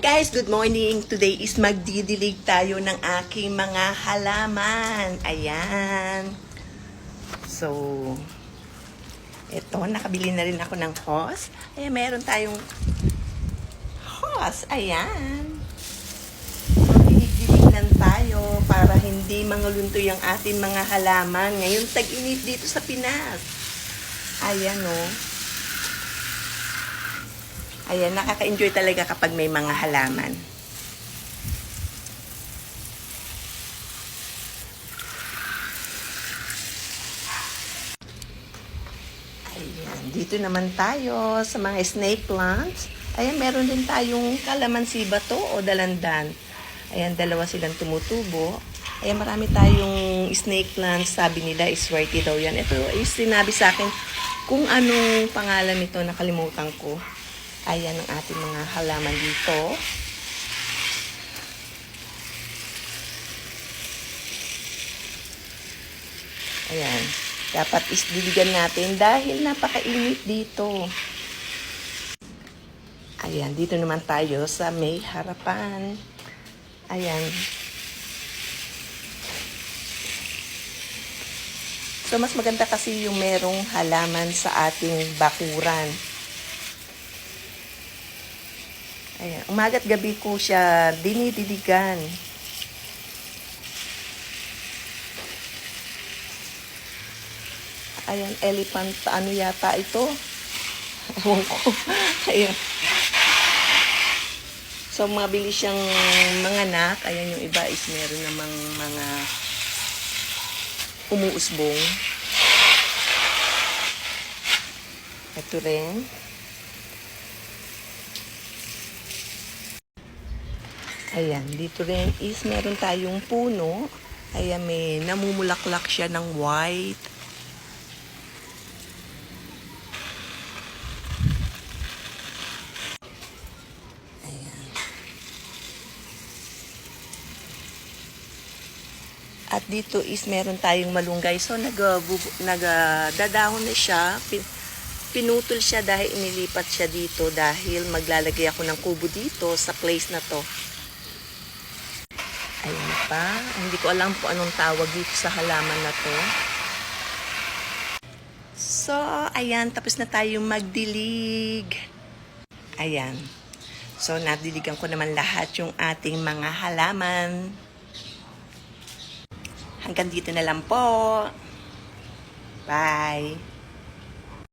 guys, good morning. Today is magdidilig tayo ng aking mga halaman. Ayan. So, eto, nakabili na rin ako ng hose. Ayan, meron tayong hose. Ayan. So, dilig lang tayo para hindi manguluntoy ang ating mga halaman. Ngayon, tag-init dito sa Pinas. Ayan, oh. Ayan, nakaka-enjoy talaga kapag may mga halaman. Ayan, dito naman tayo sa mga snake plants. Ayan, meron din tayong kalamansi ba to o dalandan. Ayan, dalawa silang tumutubo. Ayan, marami tayong snake plants. Sabi nila is worthy daw yan. Ito is sinabi sa akin kung anong pangalan nito, nakalimutan ko. Ayan ang ating mga halaman dito. Ayan. Dapat isdiligan natin dahil napakainit dito. Ayan, dito naman tayo sa may harapan. Ayan. So, mas maganda kasi yung merong halaman sa ating bakuran. Ayan. Umaga't gabi ko siya dinidiligan. Ayan, elephant, ano yata ito? Ewan ko. Ayan. So, mabilis siyang manganak. Ayan yung iba is meron namang mga umuusbong. Ito rin. Ayan, dito rin is meron tayong puno. Ayan, may namumulaklak siya ng white. Ayan. At dito is meron tayong malunggay. So, nag, nagdadahon na siya. Pin, pinutol siya dahil inilipat siya dito dahil maglalagay ako ng kubo dito sa place na to. Ayan pa. Hindi ko alam po anong tawag dito sa halaman na to. So, ayan. Tapos na tayong magdilig. Ayan. So, nadiligan ko naman lahat yung ating mga halaman. Hanggang dito na lang po. Bye.